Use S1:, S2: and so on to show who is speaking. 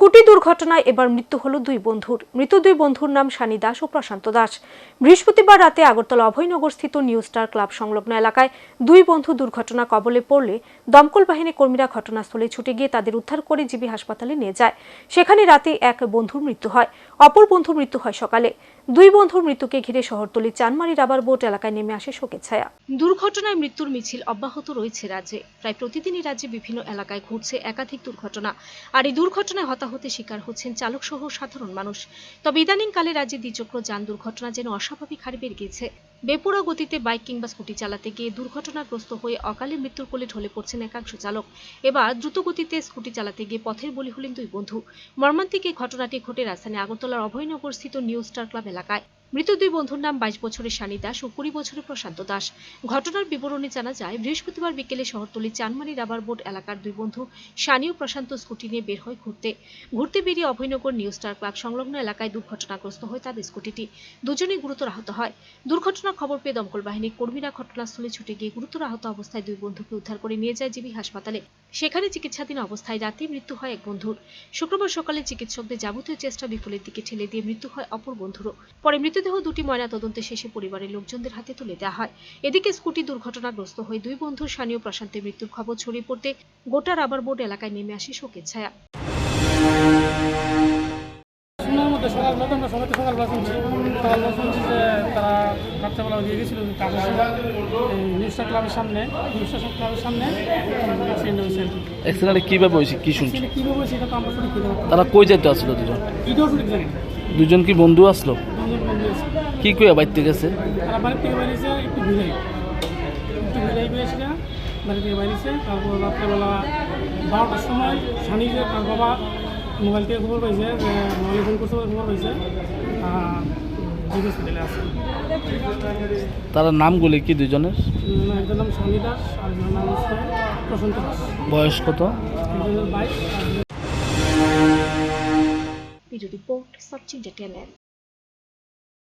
S1: Scooty দুর্ঘটনায় এবার মৃত্যু হলো দুই বন্ধুর। মৃত দুই বন্ধুর নাম সানি দাস ও প্রশান্ত দাস। বৃহস্পতিবার রাতে আগরতলা অভয়নগর স্থিত নিউ স্টার ক্লাব সংলগ্ন এলাকায় দুই বন্ধু দুর্ঘটনা কবলে পড়লে দমকল বাহিনী কর্মীরা ঘটনাস্থলে ছুটে গিয়ে তাদের উদ্ধার করে জিবি হাসপাতালে নিয়ে যায়। সেখানে রাতে এক বন্ধুর মৃত্যু হয়। অপর বন্ধুর মৃত্যু হয় সকালে। দুই বন্ধুর মৃত্যুকে ঘিরে শহরতলি চানমারি রাবার বোট এলাকায় নেমে আসে শোকের ছায়া। দুর্ঘটনায় মৃত্যুর মিছিল অব্যাহত রয়েছে রাজ্যে। প্রায় প্রতিদিনই রাজ্যে বিভিন্ন এলাকায় ঘটছে একাধিক দুর্ঘটনা। আর এই দুর্ঘটনায় হতাহতের শিকার হচ্ছেন চালক সহ সাধারণ মানুষ। তবে ইদানিংকালে রাজ্যে দ্বিচক্র যান, দুর্ঘটনা যেন অস্বাভাবিক হারে বেড়ে গিয়েছে। বেপরোয়া গতিতে বাইক কিংবা স্কুটি চালাতে গিয়ে দুর্ঘটনাগ্রস্ত হয়ে অকালে মৃত্যুর কোলে ঢলে পড়ছেন একাংশ চালক। এবার দ্রুত গতিতে স্কুটি চালাতে গিয়ে পথের বলি হলেন দুই বন্ধু। মর্মান্তিক এই ঘটনাটি ঘটে রাজধানী আগরতলার অভয়নগর স্থিত নিউ স্টার ক্লাব এলাকায়। মৃত দুই বন্ধুর নাম বাইশ বছরের সানি দাস ও কুড়ি বছরের প্রশান্ত দাস। ঘটনার বিবরণী জানা যায়, বৃহস্পতিবার বিকেলে শহরতলি চানমারি রাবার বোর্ড এলাকার দুই বন্ধু সানি ও প্রশান্ত স্কুটি নিয়ে বের হয় ঘুরতে। ঘুরতে বেরিয়ে অভয়নগর নিউ স্টার ক্লাব সংলগ্ন এলাকায় দুর্ঘটনাগ্রস্ত হয় তাদের স্কুটিটি। দুজনেই গুরুতর আহত হয়। দুর্ঘটনার খবর পেয়ে দমকল বাহিনীর কর্মীরা ঘটনাস্থলে ছুটে গিয়ে গুরুতর আহত অবস্থায় দুই বন্ধুকে উদ্ধার করে নিয়ে যায় জিবি হাসপাতালে। সেখানে চিকিৎসাধীন অবস্থায় রাতে মৃত্যু হয় এক বন্ধুর। শুক্রবার সকালে চিকিৎসকদের যাবতীয় চেষ্টা বিফলের দিকে ঠেলে দিয়ে মৃত্যু হয় অপর বন্ধুরও। পরে মৃতদেহ দুটি ময়না তদন্তে শেষে পরিবারের লোকজনদের হাতে তুলে দেওয়া হয়। এদিকে স্কুটি দুর্ঘটনাগ্রস্ত হয়ে দুই বন্ধুর স্থানীয় প্রশান্তের মৃত্যুর খবর ছড়িয়ে পড়তে গোটা রাবার বোর্ড এলাকায় নেমে আসে শোকের ছায়া।
S2: শূন্যের মধ্যে সকাল নতুন সবাই সকালবেলা শুনছি সকালবেলা শুনছি যে তারা রাত্রেবেলা দিয়ে গেছিল কাজের নিউজটা ক্লাবের সামনে নিউজটা ক্লাবের সামনে। অ্যাক্সিডেন্ট হয়েছে
S3: অ্যাক্সিডেন্টে কীভাবে হয়েছে কী শুনছো?
S2: কীভাবে হয়েছে এটা তো আমরা সঠিক
S3: তারা কই যেতে আসলো দুজন? কি বন্ধু আসলো?
S2: বন্ধু
S3: কি কইয়া বাইতে গেছে?
S2: তারপর রাত্রেবেলা বারোটার সময় সানি যে তার বাবা মোবাইল থেকে খবর পাইছে যে মোবাইলে ফোন করছে খবর পাইছে হসপিটালে আছে
S3: তারা নামগুলি কি দুজনের
S2: একজনের নাম সানি দাস আর একজনের নাম হচ্ছে প্রশান্ত দাস।
S3: বয়স কত?
S1: Report entertainment